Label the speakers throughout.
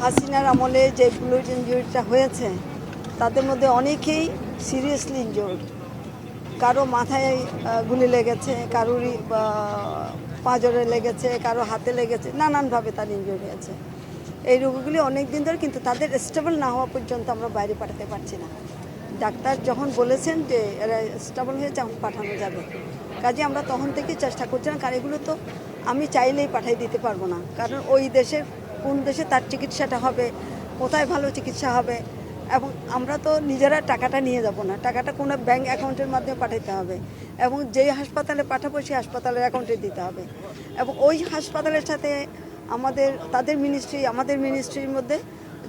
Speaker 1: হাসিনার আমলে যে বুলেট ইঞ্জুরিটা হয়েছে তাদের মধ্যে অনেকেই সিরিয়াসলি ইনজোর্ড কারও মাথায় গুলি লেগেছে কারোরই আহ, পাঁজরে লেগেছে কারও হাতে লেগেছে নানানভাবে তার ইনজুরি হয়েছে। এই রোগগুলি অনেক দিন ধরে কিন্তু তাদের স্টেবল না হওয়া পর্যন্ত আমরা বাইরে পাঠাতে পারছি না। ডাক্তার যখন বলেছেন যে এরা স্টেবল হয়ে যখন পাঠানো যাবে। কাজে আমরা তখন থেকে চেষ্টা করছিলাম কারণ এগুলো তো আমি চাইলেই পাঠিয়ে দিতে পারব না। কারণ ওই দেশের কোন দেশে তার চিকিৎসাটা হবে, কোথায় ভালো চিকিৎসা হবে, এবং আমরা তো নিজেরা টাকাটা নিয়ে যাব না। টাকাটা কোনো ব্যাংক অ্যাকাউন্টের মাধ্যমে পাঠাতে হবে, এবং যেই হাসপাতালে পাঠাবো সেই হাসপাতালের অ্যাকাউন্টে দিতে হবে। এবং ওই হাসপাতালের সাথে আমাদের, তাদের মিনিস্ট্রি আমাদের মিনিস্ট্রির মধ্যে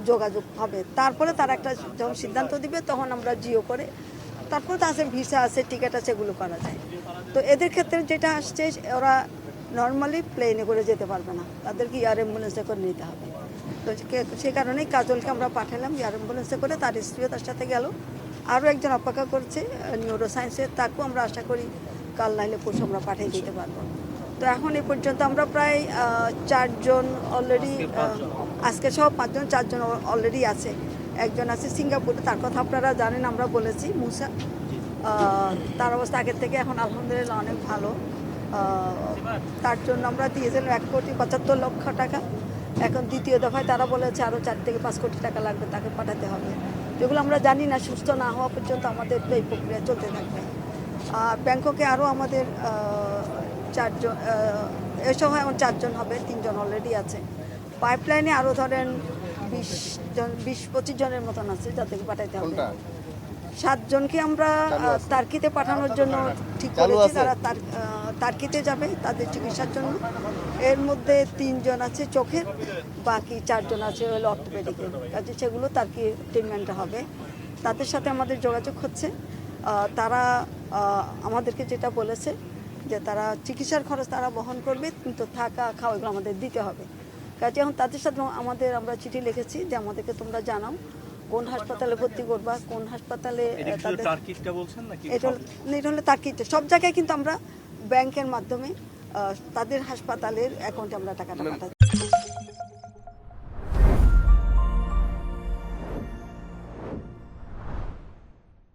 Speaker 1: যোগাযোগ হবে। তারপরে তারা একটা যখন সিদ্ধান্ত দিবে, তখন আমরা জিও করে, তারপর তো আছে ভিসা আছে টিকিট আছে, এগুলো করা যায়। তো এদের ক্ষেত্রে যেটা আসছে, ওরা নর্মালি প্লেনে করে যেতে পারবে না। তাদেরকে এয়ার অ্যাম্বুলেন্সে করে নিতে হবে। তো সে- কারণেই কাজলকে আমরা পাঠালাম এয়ার অ্যাম্বুলেন্সে করে তার স্ত্রীও তার সাথে গেল। আরও একজন অপেক্ষা করছে নিউরো সায়েন্সের তাকেও আমরা আশা করি কাল নাইলে পরশু আমরা পাঠিয়ে দিতে পারব। তো এখন এ পর্যন্ত আমরা প্রায় চারজন অলরেডি আজকে সব পাঁচজন। চারজন অলরেডি আছে। একজন আছে সিঙ্গাপুরে তার কথা আপনারা জানেন আমরা বলেছি মুসা। তার অবস্থা আগের থেকে এখন আলহামদুলিল্লাহ অনেক ভালো। তার জন্য আমরা দিয়েছিলাম এক কোটি পঁচাত্তর লক্ষ টাকা। এখন দ্বিতীয় দফায় তারা বলেছে আরও চার থেকে পাঁচ কোটি টাকা লাগবে তাকে পাঠাতে হবে। যেগুলো আমরা জানি না সুস্থ না হওয়া পর্যন্ত আমাদের এই প্রক্রিয়া চলতে থাকবে। আর ব্যাংককে আরও আমাদের চারজন আহ, এ সময় এখন চারজন হবে তিনজন অলরেডি আছে। পাইপলাইনে আরও ধরেন বিশ জন বিশ পঁচিশ জনের মতন আছে যাদেরকে পাঠাইতে হবে। সাতজনকে আমরা তার্কিতে পাঠানোর জন্য ঠিক করেছি। তারা তার্কিতে যাবে তাদের চিকিৎসার জন্য। এর মধ্যে তিনজন আছে চোখের বাকি চারজন আছে হলো অর্থোপেডিকের কাজে সেগুলো তার্কি ট্রিটমেন্টটা হবে। তাদের সাথে আমাদের যোগাযোগ হচ্ছে। তারা আমাদেরকে যেটা বলেছে যে তারা চিকিৎসার খরচ তারা বহন করবে কিন্তু থাকা খাওয়া এগুলো আমাদের দিতে হবে। কাজে এখন তাদের সাথে আমাদের আমরা চিঠি লিখেছি যে আমাদেরকে তোমরা জানাও। কোন হাসপাতালে ভর্তি করবা কোন হাসপাতালে
Speaker 2: এটা
Speaker 1: এটা হল- সব জায়গায় কিন্তু আমরা ব্যাংকের মাধ্যমে তাদের হাসপাতালের অ্যাকাউন্টে আমরা টাকাটা পাঠাচ্ছি।